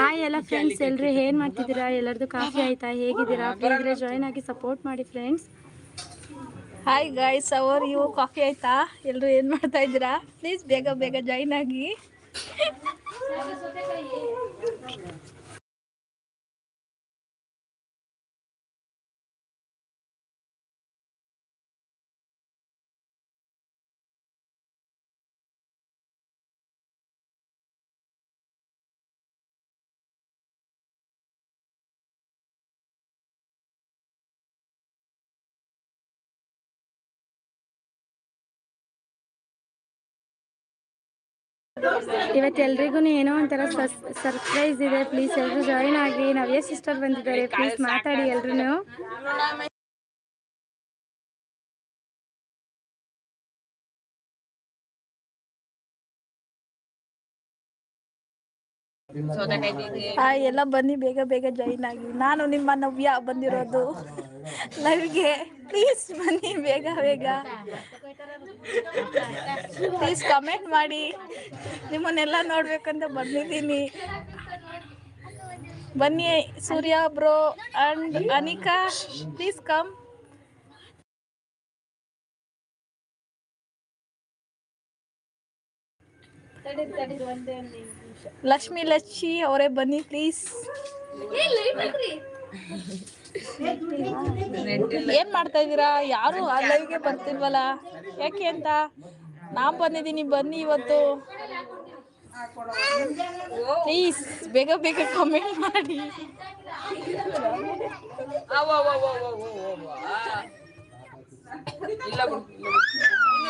Hi ಎಲ್ಲ friends ಎಲ್ರು ಏನ್ ಮಾಡ್ತಿದ್ದೀರಾ? ಎಲ್ಲರದು ಕಾಫಿ ಆಯ್ತಾ? ಹೇಗಿದ್ದೀರಾ? ಬೇಗ ಜಾಯ್ನ್ ಆಗಿ ಸಪೋರ್ಟ್ ಮಾಡಿ ಫ್ರೆಂಡ್ಸ್ ಹಾಯ್ ಗಾಯ್ಸ್ ಅವರ್ ಇವು ಕಾಫಿ ಆಯ್ತಾ? ಎಲ್ಲರೂ ಏನು ಮಾಡ್ತಾ ಇದ್ದೀರಾ? ಪ್ಲೀಸ್ ಬೇಗ ಬೇಗ ಜಾಯ್ನ್ ಆಗಿ. ಇವತ್ತು ಎಲ್ರಿಗೂ ಏನೋ ಒಂಥರ ಸರ್ಪ್ರೈಸ್ ಇದೆ. ಪ್ಲೀಸ್ ಎಲ್ಲರೂ ಜಾಯಿನ್ ಆಗಿ ನವ್ಯ ಸಿಸ್ಟರ್ ಬಂದಿದ್ದಾರೆ. ಪ್ಲೀಸ್ ಮಾತಾಡಿ ಎಲ್ರು ಎಲ್ಲ ಬನ್ನಿ ಬೇಗ ಬೇಗ ಜಾಯಿನ್ ಆಗಿ. ನಾನು ನಿಮ್ಮ ನವ್ಯ ಬಂದಿರೋದು. ಲೈವ್ಗೆ ಪ್ಲೀಸ್ ಬನ್ನಿ ಬೇಗ ಬೇಗ. ಪ್ಲೀಸ್ ಕಮೆಂಟ್ ಮಾಡಿ. ನಿಮ್ಮನ್ನೆಲ್ಲ ನೋಡ್ಬೇಕಂತ ಬಂದಿದ್ದೀನಿ. ಬನ್ನಿ Surya bro and Anika please come Lakshmi, Lachchi ಅವರೇ ಬನ್ನಿ ಪ್ಲೀಸ್ ಏನ್ ಮಾಡ್ತಾ ಇದ್ದೀರಾ? ಯಾರು ಆ ಲೈವ್ಗೆ ಬರ್ತಿಲ್ವಲ್ಲ? ಯಾಕೆ ಅಂತ? ನಾ ಬಂದಿದ್ದೀನಿ, ಬನ್ನಿ ಇವತ್ತು. ಪ್ಲೀಸ್ ಬೇಗ ಬೇಗ ಕಮೆಂಟ್ ಮಾಡಿ.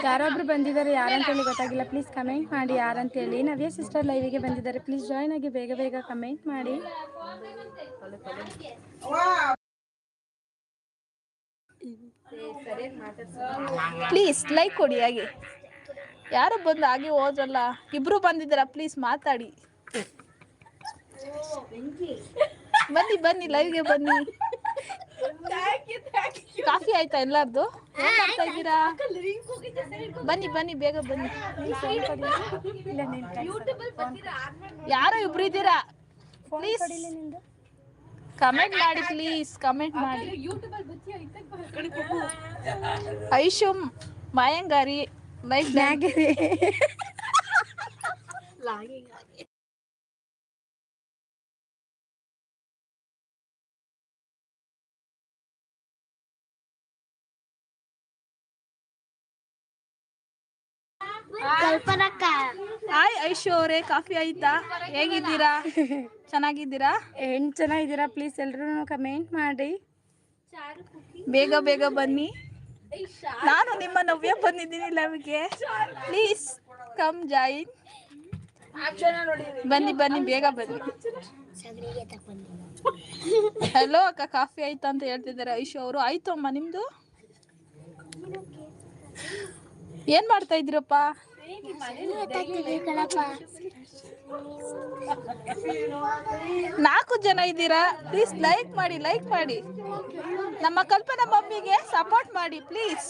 ಯಾರೊಬ್ರು ಬಂದಿದ್ದಾರೆ, ಯಾರಂತೇಳಿ ಗೊತ್ತಾಗಿಲ್ಲ. ಪ್ಲೀಸ್ ಕಮೆಂಟ್ ಮಾಡಿ, ಯಾರಂತೇಳಿ. ನವ್ಯ ಸಿಸ್ಟರ್ ಲೈವಿಗೆ ಬಂದಿದ್ದಾರೆ. ಪ್ಲೀಸ್ ಜಾಯ್ನ್ ಆಗಿ ಬೇಗ ಬೇಗ ಕಮೆಂಟ್ ಮಾಡಿ. ಪ್ಲೀಸ್ ಲೈಕ್ ಕೊಡಿ ಹಾಗೆ. ಯಾರು ಬಂದು ಹಾಗೆ ಹೋದ್ರಲ್ಲ, ಇಬ್ರು ಬಂದಿದ್ದಾರ? ಪ್ಲೀಸ್ ಮಾತಾಡಿ. ಬನ್ನಿ ಬನ್ನಿ ಲೈವ್ಗೆ ಬನ್ನಿ. ಕಾಫಿ ಆಯ್ತಾ ಎಲ್ಲಾರ್ದು? ಏನ್ ಮಾಡ್ತಾ ಇದ್ದೀರಾ? ಬನ್ನಿ ಬನ್ನಿ ಬೇಗ ಬನ್ನಿ. ಯಾರೋ ಇಬ್ರು ಇದ್ದೀರಾ? ಪ್ಲೀಸ್ ಕಮೆಂಟ್ ಮಾಡಿ ಪ್ಲೀಸ್ ಕಮೆಂಟ್ ಮಾಡಿ. ಐಶುಮ್ ಮಾಯಂಗಾರಿ ಲೈಫ್ ಹಾಯ್ ಐಶು ಅವರೇ ಕಾಫಿ ಆಯ್ತಾ? ಹೇಗಿದ್ದೀರಾ? ಚೆನ್ನಾಗಿದ್ದೀರಾ? ಏನ್ ಚೆನ್ನಾಗಿದ್ದೀರಾ? ಪ್ಲೀಸ್ ಎಲ್ರು ಕಮೆಂಟ್ ಮಾಡಿ. ಬೇಗ ಬೇಗ ಬನ್ನಿ. ನಾನು ನಿಮ್ಮ ನವ್ಯ ಬಂದಿದ್ದೀನಿ ಲವ್ಗೆ. ಪ್ಲೀಸ್ ಕಮ್ ಜಾಯಿನ್ ಬನ್ನಿ ಬನ್ನಿ ಬೇಗ ಬನ್ನಿ. ಹಲೋ ಅಕ್ಕ ಕಾಫಿ ಆಯ್ತಾ ಅಂತ ಹೇಳ್ತಿದ್ದಾರೆ ಐಶು ಅವರು. ಆಯ್ತು ಅಮ್ಮ ನಿಮ್ದು? ಏನ್ ಮಾಡ್ತಾ ಇದ್ರಪ್ಪ ನಾಲ್ಕು ಜನ ಇದ್ದೀರಾ? ಪ್ಲೀಸ್ ಲೈಕ್ ಮಾಡಿ ಲೈಕ್ ಮಾಡಿ. ನಮ್ಮ ಕಲ್ಪನಾ ಮಮ್ಮಿಗೆ ಸಪೋರ್ಟ್ ಮಾಡಿ ಪ್ಲೀಸ್